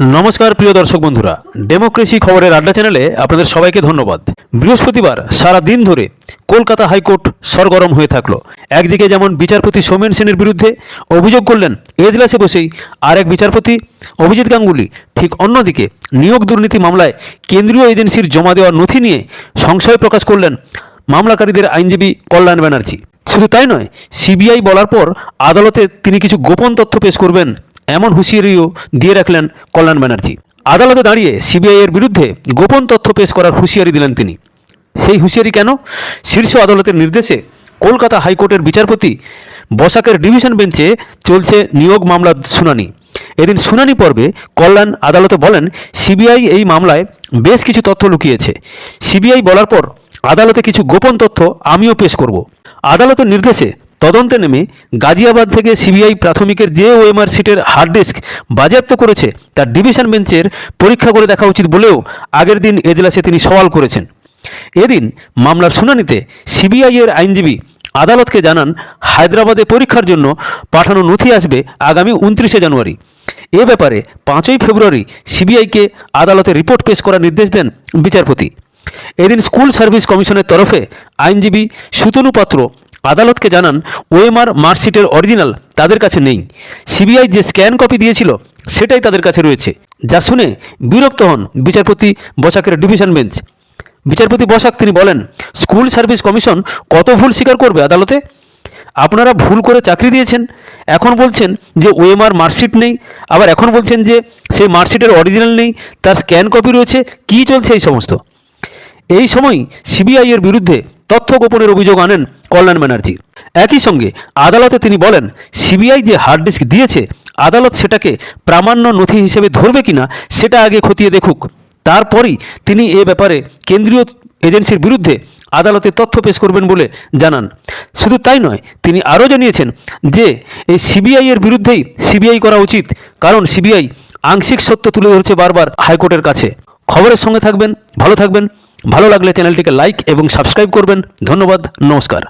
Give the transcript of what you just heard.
নমস্কার, প্রিয় দর্শক বন্ধুরা। ডেমোক্রেসি খবরের আড্ডা চ্যানেলে আপনাদের সবাইকে ধন্যবাদ। বৃহস্পতিবার সারা দিন ধরে কলকাতা হাইকোর্ট সরগরম হয়ে থাকল। একদিকে যেমন বিচারপতি সৌমেন সেনের বিরুদ্ধে অভিযোগ করলেন, এজলাসে বসেই আরেক বিচারপতি অভিজিৎ গাঙ্গুলি। ঠিক অন্যদিকে নিয়োগ দুর্নীতি মামলায় কেন্দ্রীয় এজেন্সির জমা দেওয়া নথি নিয়ে সংশয় প্রকাশ করলেন মামলাকারীদের আইনজীবী কল্যাণ ব্যানার্জি। শুধু তাই নয়, সিবিআই বলার পর আদালতে তিনি কিছু গোপন তথ্য পেশ করবেন এমন হুঁশিয়ারিও দিয়ে রাখলেন কল্যাণ ব্যানার্জি। আদালতে দাঁড়িয়ে সিবিআই এর বিরুদ্ধে গোপন তথ্য পেশ করার হুঁশিয়ারি দিলেন তিনি। সেই হুঁশিয়ারি কেন? শীর্ষ আদালতের নির্দেশে কলকাতা হাইকোর্টের বিচারপতি বসাকের ডিভিশন বেঞ্চে চলছে নিয়োগ মামলার শুনানি। এদিন শুনানি পর্বে কল্যাণ আদালতে বলেন, সিবিআই এই মামলায় বেশ কিছু তথ্য লুকিয়েছে। সিবিআই বলার পর আদালতে কিছু গোপন তথ্য আমিও পেশ করব। আদালতের নির্দেশে তদন্তে নেমে গাজিয়াবাদ থেকে সিবিআই প্রাথমিকের যে ওএমআর সিটের হার্ড ডিস্ক বাজেয়াপ্ত করেছে, তার ডিভিশন বেঞ্চের পরীক্ষা করে দেখা উচিত বলেও আগের দিন এজলাসে তিনি সওয়াল করেছেন। এদিন মামলার শুনানিতে সিবিআই এর আইনজীবী আদালতকে জানান, হায়দ্রাবাদে পরীক্ষার জন্য পাঠানো নথি আসবে আগামী উনত্রিশে জানুয়ারি। এ ব্যাপারে পাঁচই ফেব্রুয়ারি সিবিআইকে আদালতে রিপোর্ট পেশ করার নির্দেশ দেন বিচারপতি। এদিন স্কুল সার্ভিস কমিশনের তরফে আইনজীবী সুতনু পাত্র আদালতকে জানান, ওএমআর মার্কশিটের অরিজিনাল তাদের কাছে নেই। সিবিআই যে স্ক্যান কপি দিয়েছিল, সেটাই তাদের কাছে রয়েছে। যা শুনে বিরক্ত হন বিচারপতি বসাকের ডিভিশন বেঞ্চ। বিচারপতি বসাক তিনি বলেন, স্কুল সার্ভিস কমিশন কত ভুল স্বীকার করবে আদালতে? আপনারা ভুল করে চাকরি দিয়েছেন। এখন বলছেন যে ওএমআর মার্কশিট নেই। আবার এখন বলছেন যে সেই মার্কশিটের অরিজিনাল নেই। তার স্ক্যান কপি রয়েছে। কী চলছে এই সমস্ত? এই সময় সিবিআইয়ের বিরুদ্ধে তথ্য গোপনের অভিযোগ আনেন কল্যাণ ব্যানার্জি। একই সঙ্গে আদালতে তিনি বলেন, সিবিআই যে হার্ড ডিস্ক দিয়েছে, আদালত সেটাকে প্রামাণ্য নথি হিসেবে ধরবে কিনা সেটা আগে খতিয়ে দেখুক। তারপরই তিনি এ ব্যাপারে কেন্দ্রীয় এজেন্সির বিরুদ্ধে আদালতে তথ্য পেশ করবেন বলে জানান। শুধু তাই নয়, তিনি আরও জানিয়েছেন যে, এই সিবিআই এর বিরুদ্ধেই সিবিআই করা উচিত, কারণ সিবিআই আংশিক সত্য তুলে ধরছে বারবার হাইকোর্টের কাছে। খবরের সঙ্গে থাকবেন, ভালো থাকবেন। ভালো লাগলে চ্যানেলটিকে লাইক এবং সাবস্ক্রাইব করবেন। ধন্যবাদ, নমস্কার।